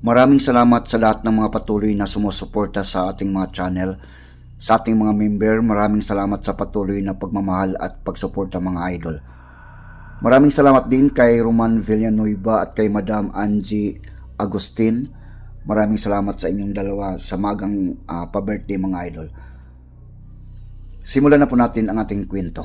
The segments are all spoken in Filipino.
Maraming salamat sa lahat ng mga patuloy na sumusuporta sa ating mga channel. Sa ating mga member, maraming salamat sa patuloy na pagmamahal at pagsuporta mga idol. Maraming salamat din kay Roman Villanueva at kay Madam Angie Agustin. Maraming salamat sa inyong dalawa sa magang ah, pa-birthday mga idol. Simulan na po natin ang ating kwento.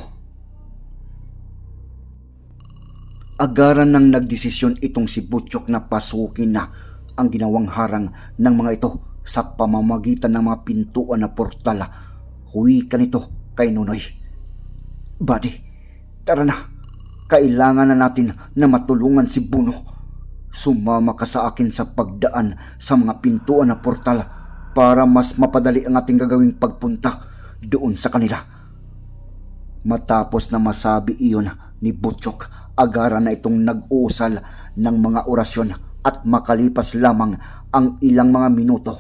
Agaran ng nagdesisyon itong si Butchok na pasukin na ang ginawang harang ng mga ito sa pamamagitan ng mga pintuan na portal. Huwi ka nito kay Nunoy. Buddy, tara na. Kailangan na natin na matulungan si Buno. Sumama ka sa akin sa pagdaan sa mga pintuan na portal para mas mapadali ang ating gagawing pagpunta doon sa kanila. Matapos na masabi iyon ni Butchok, agara na itong nag-uusal ng mga orasyon at makalipas lamang ang ilang mga minuto,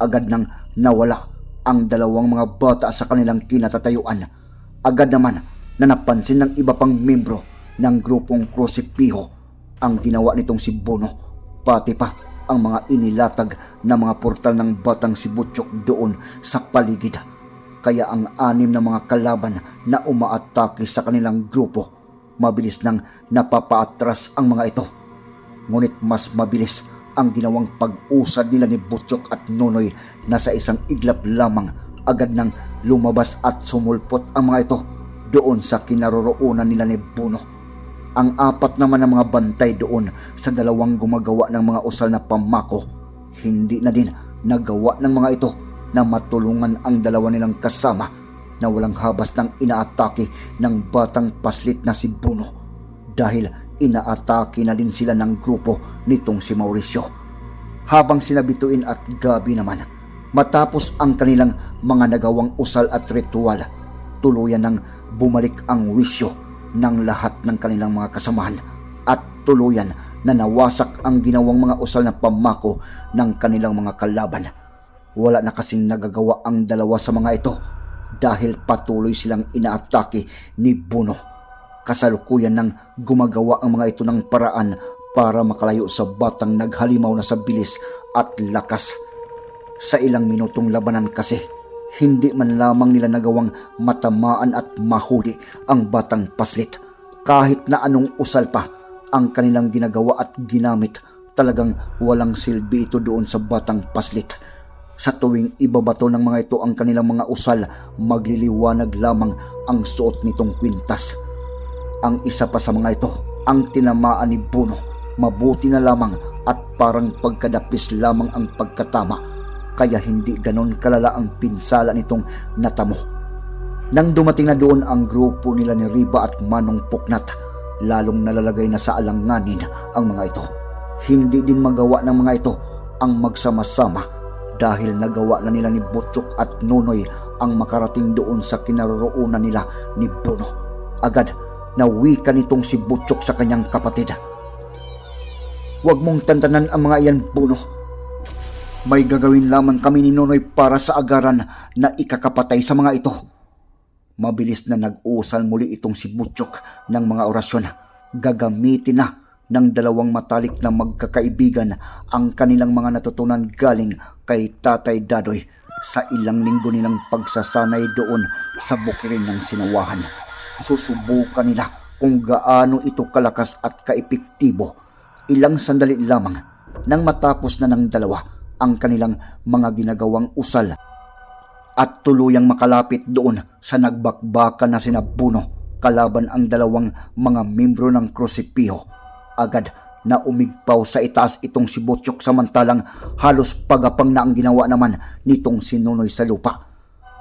agad nang nawala ang dalawang mga bata sa kanilang kinatatayuan. Agad naman na napansin ng iba pang membro ng grupong Crucipiho ang ginawa nitong si Bono, pati pa ang mga inilatag na mga portal ng batang si Butchok doon sa paligid kaya ang anim na mga kalaban na umaatake sa kanilang grupo, mabilis nang napapaatras ang mga ito. Ngunit mas mabilis ang ginawang pag-usad nila ni Butchok at Nonoy na sa isang iglap lamang agad nang lumabas at sumulpot ang mga ito doon sa kinaroroonan nila ni Buno. Ang apat naman ng mga bantay doon sa dalawang gumagawa ng mga usal na pamako, hindi na din nagawa ng mga ito na matulungan ang dalawa nilang kasama na walang habas ng inaatake ng batang paslit na si Buno dahil inaatake na din sila ng grupo nitong si Mauricio. Habang sinabituin at gabi naman, matapos ang kanilang mga nagawang usal at ritual, tuluyan nang bumalik ang wisyo ng lahat ng kanilang mga kasamahan at tuluyan na nawasak ang ginawang mga usal na pamako ng kanilang mga kalaban. Wala na kasing nagagawa ang dalawa sa mga ito dahil patuloy silang inaatake ni Buno. Kasalukuyan nang gumagawa ang mga ito ng paraan para makalayo sa batang naghalimaw na sa bilis at lakas. Sa ilang minutong labanan kasi, hindi man lamang nila nagawang matamaan at mahuli ang batang paslit. Kahit na anong usal pa ang kanilang ginagawa at ginamit, talagang walang silbi ito doon sa batang paslit. Sa tuwing ibabato ng mga ito ang kanilang mga usal, magliliwanag lamang ang suot nitong kwintas. Ang isa pa sa mga ito, ang tinamaan ni Buno, mabuti na lamang at parang pagkadapis lamang ang pagkatama, kaya hindi ganon kalala ang pinsala nitong natamo. Nang dumating na doon ang grupo nila ni Riba at Manong Puknat, lalong nalalagay na sa alanganin ang mga ito. Hindi din magawa ng mga ito ang magsama-sama dahil nagawa na nila ni Butchok at Nonoy ang makarating doon sa kinaroroonan nila ni Bono. Agad nawi ka nitong si Butchok sa kanyang kapatid. Huwag mong tantanan ang mga iyan, Bono. May gagawin lamang kami ni Nonoy para sa agaran na ikakapatay sa mga ito. Mabilis na nag-usal muli itong si Butchok ng mga orasyon. Gagamitin na ng dalawang matalik na magkakaibigan ang kanilang mga natutunan galing kay Tatay Dadoy sa ilang linggo nilang pagsasanay doon sa bukirin ng sinawahan. Susubukan nila kung gaano ito kalakas at kaepektibo. Ilang sandali lamang nang matapos na ng dalawa ang kanilang mga ginagawang usal at tuluyang makalapit doon sa nagbakbakan na sinabuno kalaban ang dalawang mga membro ng Crucipiho agad na umigpaw sa itaas itong si Butchok samantalang halos pagapang na ang ginawa naman nitong si Nunoy sa lupa.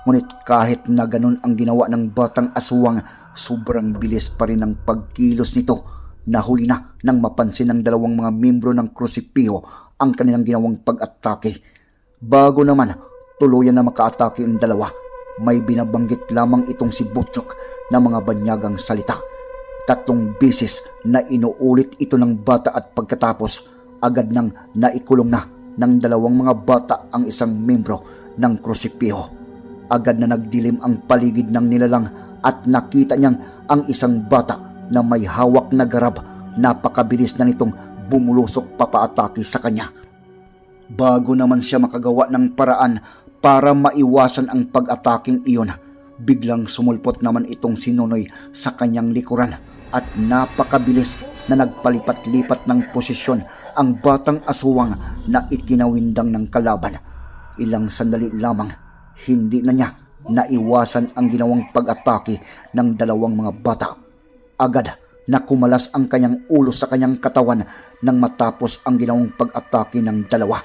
Ngunit kahit na ganun ang ginawa ng batang aswang, sobrang bilis pa rin ang pagkilos nito. Nahuli na nang mapansin ng dalawang mga membro ng Crucipiho ang kanilang ginawang pag-atake. Bago naman, tuluyan na makaatake ang dalawa. May binabanggit lamang itong si Butchok na mga banyagang salita. Tatlong beses na inuulit ito ng bata at pagkatapos agad nang naikulong na ng dalawang mga bata ang isang membro ng Crucipiho. Agad na nagdilim ang paligid ng nilalang at nakita niyang ang isang bata na may hawak na garab. Napakabilis na nitong bumulusok papaatake sa kanya. Bago naman siya makagawa ng paraan para maiwasan ang pag-ataking iyon, biglang sumulpot naman itong si Nonoy sa kanyang likuran at napakabilis na nagpalipat-lipat ng posisyon ang batang aswang na ikinawindang ng kalaban. Ilang sandali lamang, hindi na niya naiwasan ang ginawang pag-atake ng dalawang mga bata. Agad na kumalas ang kanyang ulo sa kanyang katawan nang matapos ang ginawang pag-atake ng dalawa.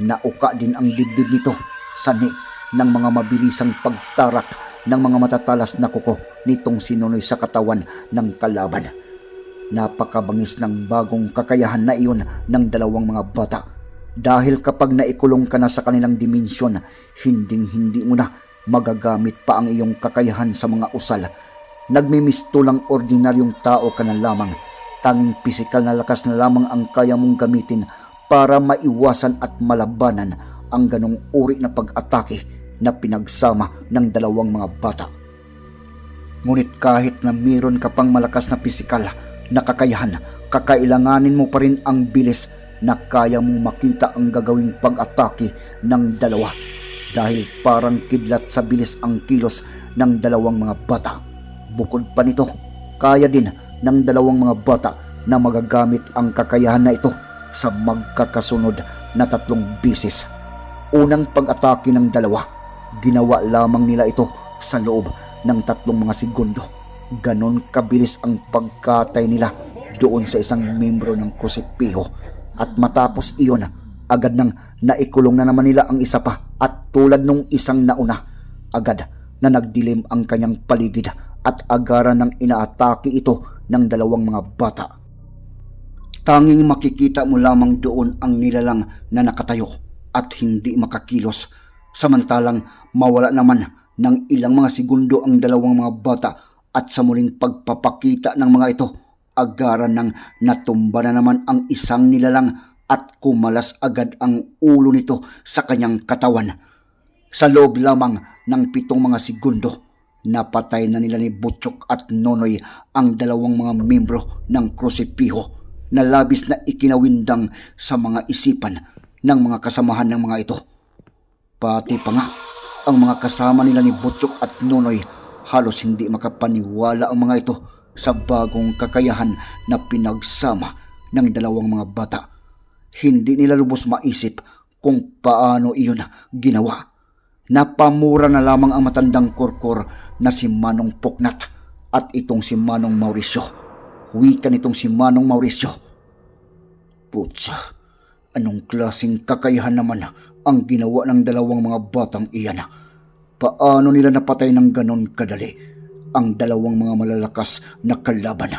Nauka din ang dibdib nito sani ng mga mabilisang pagtarak ng mga matatalas na kuko nitong sinunoy sa katawan ng kalaban. Napakabangis ng bagong kakayahan na iyon ng dalawang mga bata. Dahil kapag naikulong ka na sa kanilang dimensyon, hinding-hindi mo na magagamit pa ang iyong kakayahan sa mga usal. Nagmimisto lang ordinaryong tao ka na lamang. Tanging pisikal na lakas na lamang ang kaya mong gamitin para maiwasan at malabanan ang ganong uri na pag-atake na pinagsama ng dalawang mga bata. Ngunit kahit na meron ka pang malakas na pisikal na kakayahan, kakailanganin mo pa rin ang bilis na kaya mong makita ang gagawing pag-atake ng dalawa dahil parang kidlat sa bilis ang kilos ng dalawang mga bata. Bukod pa nito, kaya din ng dalawang mga bata na magagamit ang kakayahan na ito sa magkakasunod na tatlong bisis. Unang pag-atake ng dalawa, ginawa lamang nila ito sa loob ng tatlong mga segundo. Ganon kabilis ang pagkatay nila doon sa isang membro ng krusipiho at matapos iyon, agad nang naikulong na naman nila ang isa pa at tulad nung isang nauna, agad na nagdilim ang kanyang paligid at agaran ng inaatake ito ng dalawang mga bata. Tanging makikita mo lamang doon ang nilalang na nakatayo at hindi makakilos. Samantalang mawala naman ng ilang mga segundo ang dalawang mga bata at sa muling pagpapakita ng mga ito, agaran ng natumba na naman ang isang nilalang at kumalas agad ang ulo nito sa kanyang katawan. Sa loob lamang ng pitong mga segundo, napatay na nila ni Butchok at Nonoy ang dalawang mga membro ng Krusipiho na labis na ikinawindang sa mga isipan ng mga kasamahan ng mga ito. Pati pa nga, ang mga kasama nila ni Butchok at Nonoy halos hindi makapaniwala ang mga ito sa bagong kakayahan na pinagsama ng dalawang mga bata. Hindi nila lubos maisip kung paano iyon ginawa. Napamura na lamang ang matandang korkor na si Manong Puknat at itong si Manong Mauricio. Wika nitong si Manong Mauricio. Putsa, anong klaseng kakayahan naman ang ginawa ng dalawang mga batang iyan? Paano nila napatay ng ganon kadali ang dalawang mga malalakas na kalaban?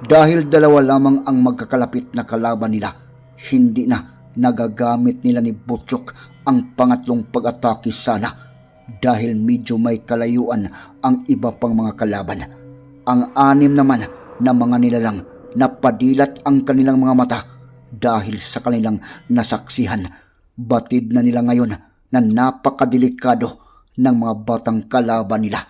Dahil dalawa lamang ang magkakalapit na kalaban nila, hindi na nagagamit nila ni Butchok ang pangatlong pag-atake sana dahil medyo may kalayuan ang iba pang mga kalaban. Ang anim naman na mga nilalang napadilat ang kanilang mga mata dahil sa kanilang nasaksihan. Batid na nila ngayon na napakadelikado ng mga batang kalaban nila.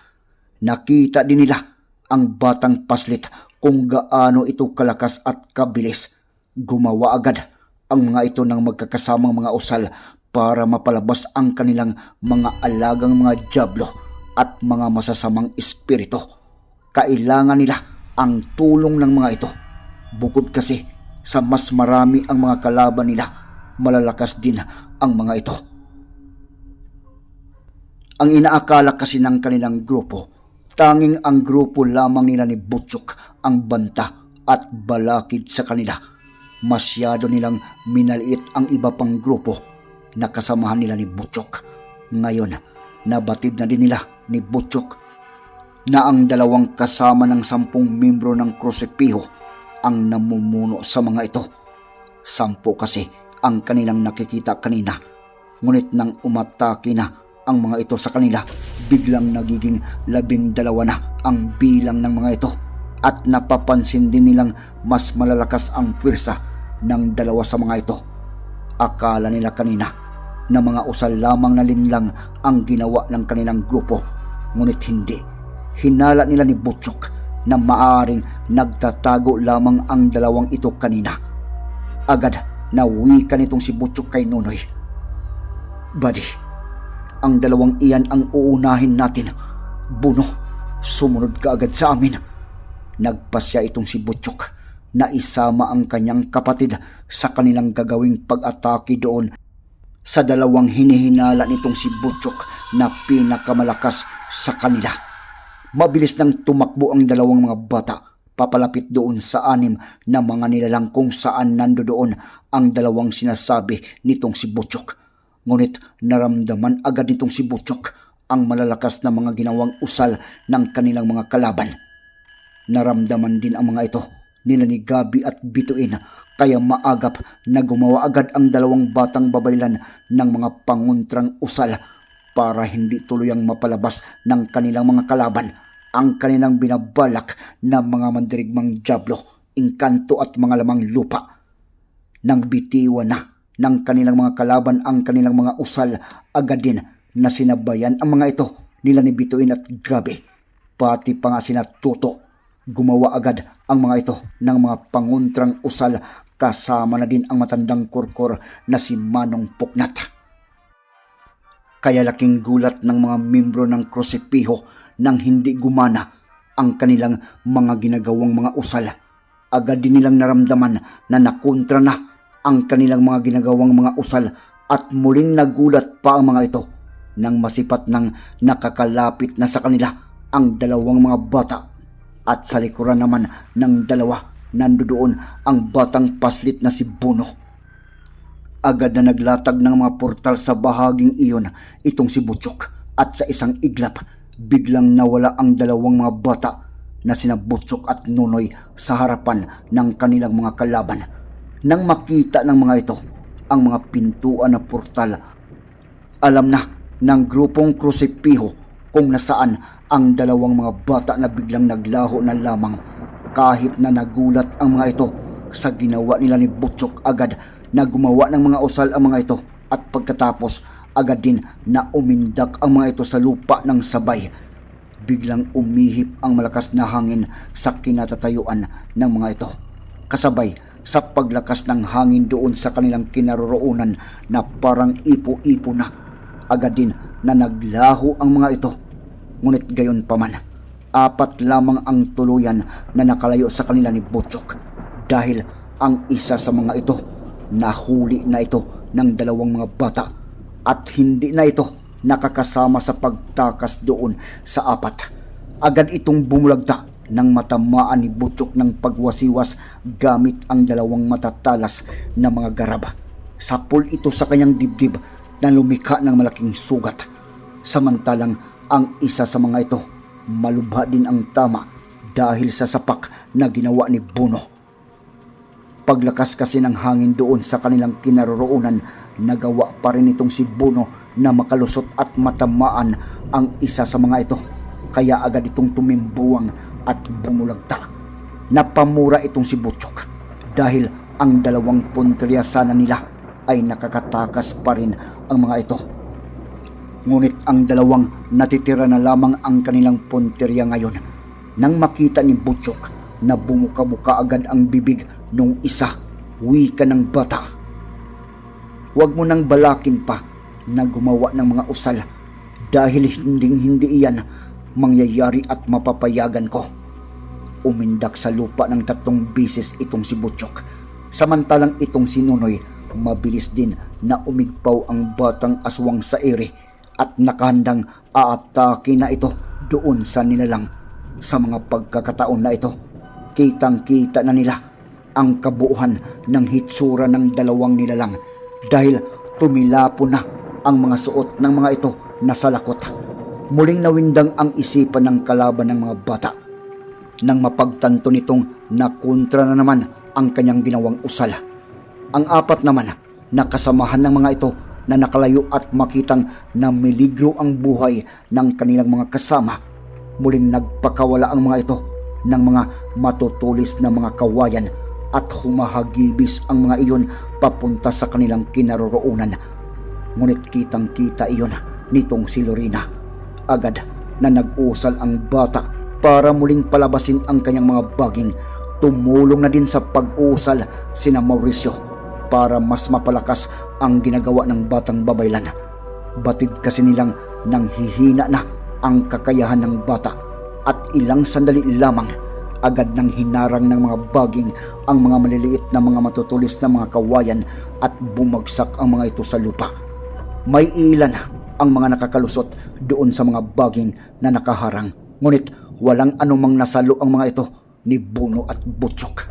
Nakita din nila ang batang paslit kung gaano ito kalakas at kabilis. Gumawa agad ang mga ito ng magkakasamang mga usal para mapalabas ang kanilang mga alagang mga jablo at mga masasamang espiritu. Kailangan nila ang tulong ng mga ito. Bukod kasi sa mas marami ang mga kalaban nila, malalakas din ang mga ito. Ang inaakala kasi ng kanilang grupo, tanging ang grupo lamang nila ni Butchok ang banta at balakid sa kanila. Masyado nilang minaliit ang iba pang grupo na kasamahan nila ni Butchok. Ngayon, nabatid na din nila ni Butchok na ang dalawang kasama ng sampung membro ng Krusipiho ang namumuno sa mga ito. Sampo kasi ang kanilang nakikita kanina. Ngunit nang umatake na ang mga ito sa kanila, biglang nagiging labing dalawa na ang bilang ng mga ito at napapansin din nilang mas malalakas ang pwersa ng dalawa sa mga ito. Akala nila kanina na mga usal lamang na linlang ang ginawa ng kanilang grupo, ngunit hindi. Hinala nila ni Butchok na maaring nagtatago lamang ang dalawang ito kanina. Agad na wika nitong si Butchok kay Nunoy. Buddy, ang dalawang iyan ang uunahin natin. Buno, sumunod ka agad sa amin. Nagpasya itong si Butchok na isama ang kanyang kapatid sa kanilang gagawing pag-atake doon sa dalawang hinihinala nitong si Butchok na pinakamalakas sa kanila. Mabilis nang tumakbo ang dalawang mga bata papalapit doon sa anim na mga nilalang kung saan nando doon ang dalawang sinasabi nitong si Butchok. Ngunit naramdaman agad nitong si Butchok ang malalakas na mga ginawang usal ng kanilang mga kalaban. Naramdaman din ang mga ito nila ni Gabi at Bituin kaya maagap na gumawa agad ang dalawang batang babaylan ng mga panguntrang usal para hindi tuluyang mapalabas ng kanilang mga kalaban ang kanilang binabalak na mga mandirigmang jablo, inkanto at mga lamang lupa. Nang bitiwan na ng kanilang mga kalaban ang kanilang mga usal, agad din na sinabayan ang mga ito nila ni Bituin at Gabi. Pati pa nga sina Tuto. Gumawa agad ang mga ito ng mga panguntrang usal kasama na din ang matandang kurkor na si Manong Puknat. Kaya laking gulat ng mga membro ng Krosipiho nang hindi gumana ang kanilang mga ginagawang mga usal. Agad din nilang naramdaman na nakontra na ang kanilang mga ginagawang mga usal at muling nagulat pa ang mga ito nang masipat ng nakakalapit na sa kanila ang dalawang mga bata at sa likuran naman ng dalawa nandoon ang batang paslit na si Bono. Agad na naglatag ng mga portal sa bahaging iyon itong si Butchok at sa isang iglap biglang nawala ang dalawang mga bata na sina Butchok at Nunoy sa harapan ng kanilang mga kalaban. Nang makita ng mga ito ang mga pintuan na portal, alam na ng grupong Crucipiho kung nasaan ang dalawang mga bata na biglang naglaho na lamang kahit na nagulat ang mga ito sa ginawa nila ni Butchok agad na gumawa ng mga usal ang mga ito at pagkatapos agad din na umindak ang mga ito sa lupa ng sabay. Biglang umihip ang malakas na hangin sa kinatatayuan ng mga ito. Kasabay sa paglakas ng hangin doon sa kanilang kinaroroonan na parang ipo-ipo na. Agad din na naglaho ang mga ito. Ngunit gayon pa man, apat lamang ang tuluyan na nakalayo sa kanila ni Butchok dahil ang isa sa mga ito nahuli na ito ng dalawang mga bata at hindi na ito nakakasama sa pagtakas doon sa apat. Agad itong bumulagta nang matamaan ni Butchok ng pagwasiwas gamit ang dalawang matatalas na mga garab. Sapol ito sa kanyang dibdib na lumika ng malaking sugat. Samantalang ang isa sa mga ito malubha din ang tama dahil sa sapak na ginawa ni Buno. Paglakas kasi ng hangin doon sa kanilang kinaroroonan, nagawa pa rin itong si Buno na makalusot at matamaan ang isa sa mga ito. Kaya agad itong tumimbuwang at bumulagta. Napamura itong si Butchok dahil ang dalawang punteriya sana nila ay nakakatakas pa rin ang mga ito. Ngunit ang dalawang natitira na lamang ang kanilang punteriya ngayon nang makita ni Butchok na bumuka-buka agad ang bibig nung isa, wika ng bata. Huwag mo nang balakin pa na gumawa ng mga usal dahil hinding hindi iyan mangyayari at mapapayagan ko. Umindak sa lupa ng tatlong bisis itong si Butchok. Samantalang itong si Nunoy, mabilis din na umigpaw ang batang aswang sa ere at nakahandang aatake na ito doon sa nilalang. Sa mga pagkakataon na ito, kitang-kita na nila ang kabuuhan ng hitsura ng dalawang nilalang dahil tumilapo na ang mga suot ng mga ito na salakot. Muling nawindang ang isipan ng kalaban ng mga bata. Nang mapagtanto nitong nakontra na naman ang kanyang ginawang usala. Ang apat naman na kasamahan ng mga ito na nakalayo at makitang na miligro ang buhay ng kanilang mga kasama. Muling nagpakawala ang mga ito ng mga matutulis na mga kawayan at humahagibis ang mga iyon papunta sa kanilang kinaroroonan. Ngunit kitang kita iyon nitong si Lorena. Agad na nag-usal ang bata para muling palabasin ang kanyang mga baging. Tumulong na din sa pag-usal sina Mauricio, para mas mapalakas ang ginagawa ng batang babaylan. Batid kasi nilang nang hihina na ang kakayahan ng bata at ilang sandali lamang agad nang hinarang ng mga baging ang mga maliliit na mga matutulis na mga kawayan at bumagsak ang mga ito sa lupa. May ilan ang mga nakakalusot doon sa mga baging na nakaharang. Ngunit walang anumang nasalo ang mga ito ni Buno at Butchok.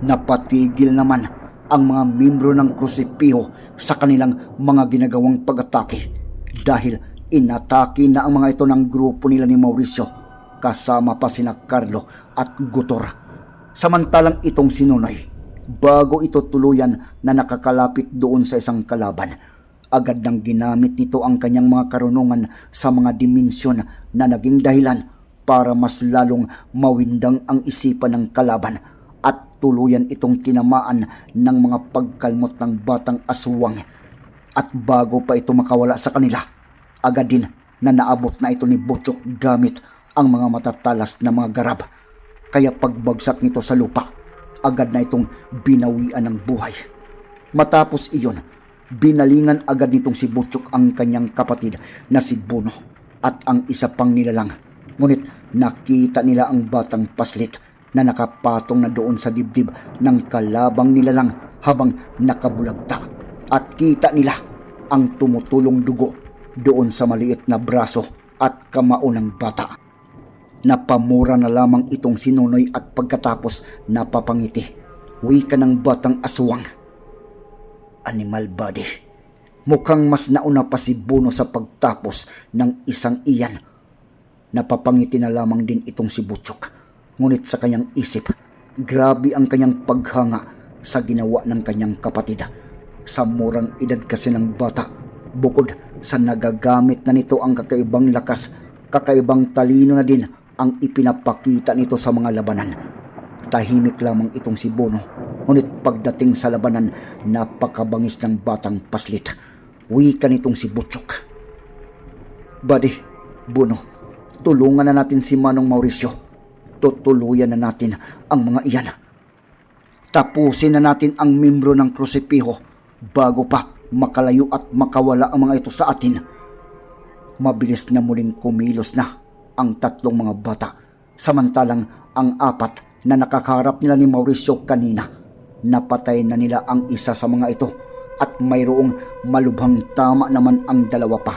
Napatigil naman ang mga membro ng Krusipiho sa kanilang mga ginagawang pag-atake dahil inatake na ang mga ito ng grupo nila ni Mauricio kasama pa sina Carlo at Gutor. Samantalang itong sinunoy, bago ito tuluyan na nakakalapit doon sa isang kalaban, agad nang ginamit nito ang kanyang mga karunungan sa mga dimensyon na naging dahilan para mas lalong mawindang ang isipan ng kalaban at tuluyan itong tinamaan ng mga pagkalmot ng batang aswang. At bago pa ito makawala sa kanila, agad din na naabot na ito ni Butchok gamit ang mga matatalas na mga garab. Kaya pagbagsak nito sa lupa, agad na itong binawian ng buhay. Matapos iyon, binalingan agad nitong si Butchok ang kanyang kapatid na si Buno at ang isa pang nilalang. Ngunit nakita nila ang batang paslit na nakapatong na doon sa dibdib ng kalabang nilalang habang nakabulagta at kita nila ang tumutulong dugo doon sa maliit na braso at kamao ng bata. Napamura na lamang itong sinunoy at pagkatapos napapangiti. Wika ng batang aswang. Animal body. Mukhang mas nauna pa si Buno sa pagtapos ng isang iyan. Napapangiti na lamang din itong si Butchok. Ngunit sa kanyang isip, grabe ang kanyang paghanga sa ginawa ng kanyang kapatid. Sa murang edad kasi ng bata, bukod sa nagagamit na nito ang kakaibang lakas, kakaibang talino na din ang ipinapakita nito sa mga labanan. Tahimik lamang itong si Bono, ngunit pagdating sa labanan, napakabangis ng batang paslit. Wika nitong si Butchok. Buddy, Bono, tulungan na natin si Manong Mauricio. Tutuluyan na natin ang mga iyan. Tapusin na natin ang membro ng Krusipiho bago pa makalayo at makawala ang mga ito sa atin. Mabilis na muling kumilos na ang tatlong mga bata samantalang ang apat na nakakarap nila ni Mauricio kanina napatay na nila ang isa sa mga ito at mayroong malubhang tama naman ang dalawa pa.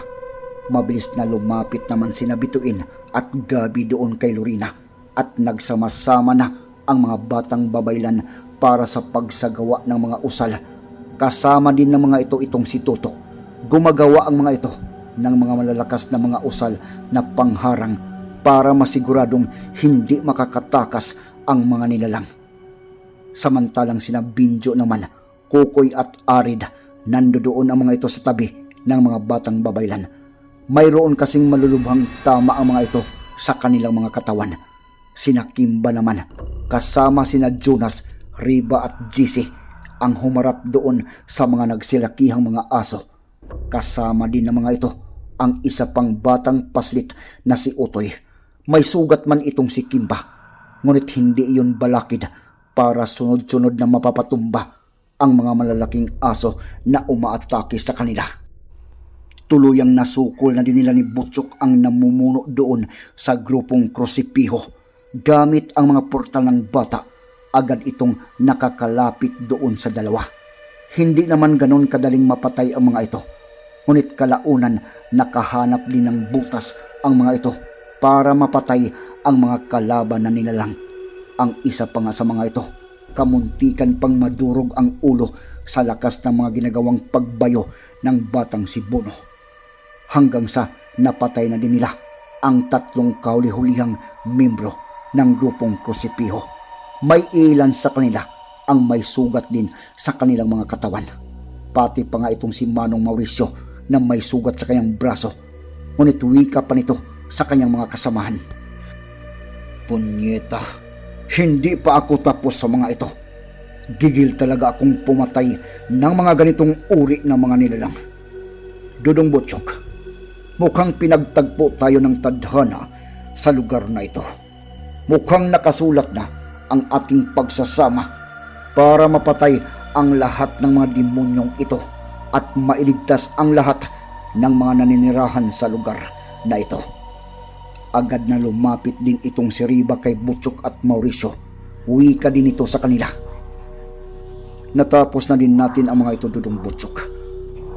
Mabilis na lumapit naman sina Bituin at Gabi doon kay Lorina at nagsama-sama na ang mga batang babaylan para sa pagsagawa ng mga usal. Kasama din ng mga ito itong si Toto. Gumagawa ang mga ito ng mga malalakas na mga usal na pangharang para masiguradong hindi makakatakas ang mga nilalang. Samantalang sina Binjo naman, Kukoy at Arid, nando doon ang mga ito sa tabi ng mga batang babaylan. Mayroon kasing malulubhang tama ang mga ito sa kanilang mga katawan. Sina Kimba naman, kasama sina Jonas, Riba at GC, ang humarap doon sa mga nagsilakihang mga aso. Kasama din ng mga ito ang isa pang batang paslit na si Utoy. May sugat man itong si Kimba, ngunit hindi iyon balakid para sunod-sunod na mapapatumba ang mga malalaking aso na umaatake sa kanila. Tuluyang nasukol na din nila ni Butchok ang namumuno doon sa grupong Krosipiho. Gamit ang mga portal ng bata, agad itong nakakalapit doon sa dalawa. Hindi naman ganon kadaling mapatay ang mga ito. Ngunit kalaunan nakahanap din ng butas ang mga ito para mapatay ang mga kalaban na nilalang. Ang isa pa nga sa mga ito, kamuntikan pang madurog ang ulo sa lakas ng mga ginagawang pagbayo ng batang si Bono. Hanggang sa napatay na din nila ang tatlong kauli-hulihang membro ng grupong Krusipiho. May ilan sa kanila ang may sugat din sa kanilang mga katawan. Pati pa nga itong si Manong Mauricio na may sugat sa kanyang braso. Ngunit wika pa nito sa kanyang mga kasamahan. Punyeta, hindi pa ako tapos sa mga ito. Gigil talaga akong pumatay ng mga ganitong uri ng mga nilalang. Dudong Butchok, mukhang pinagtagpo tayo ng tadhana sa lugar na ito. Mukhang nakasulat na ang ating pagsasama para mapatay ang lahat ng mga demonyong ito at mailigtas ang lahat ng mga naninirahan sa lugar na ito. Agad na lumapit din itong si Riba kay Butchok at Mauricio. Wika din ito sa kanila. Natapos na din natin ang mga ito dudong Butchok.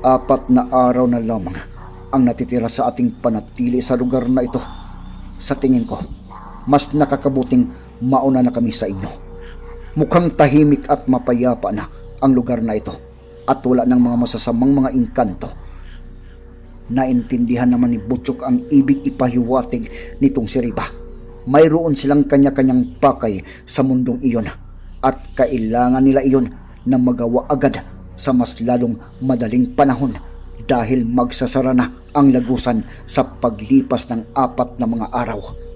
Apat na araw na lamang ang natitira sa ating panatili sa lugar na ito. Sa tingin ko, mas nakakabuting mauna na kami sa inyo. Mukhang tahimik at mapayapa na ang lugar na ito at wala ng mga masasamang mga inkanto. Naintindihan naman ni Butchok ang ibig ipahiwatig nitong si Riba. Mayroon silang kanya-kanyang pakay sa mundong iyon at kailangan nila iyon na magawa agad sa mas lalong madaling panahon dahil magsasara na ang lagusan sa paglipas ng apat na mga araw.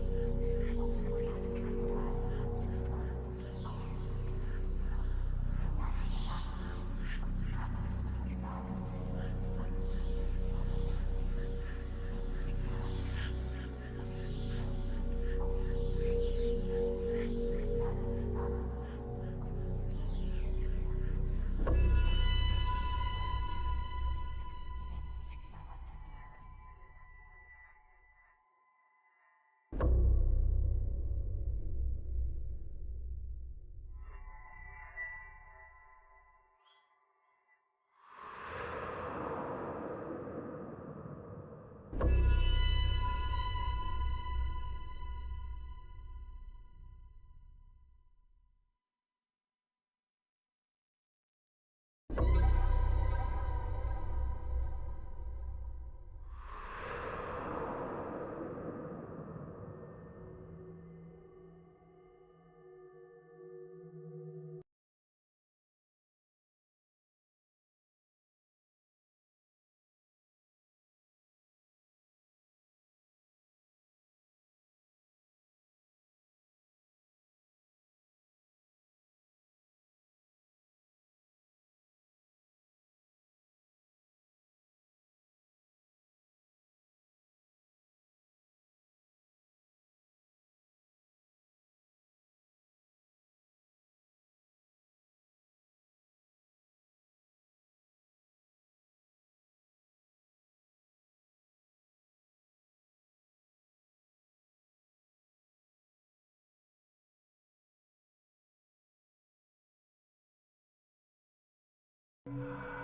you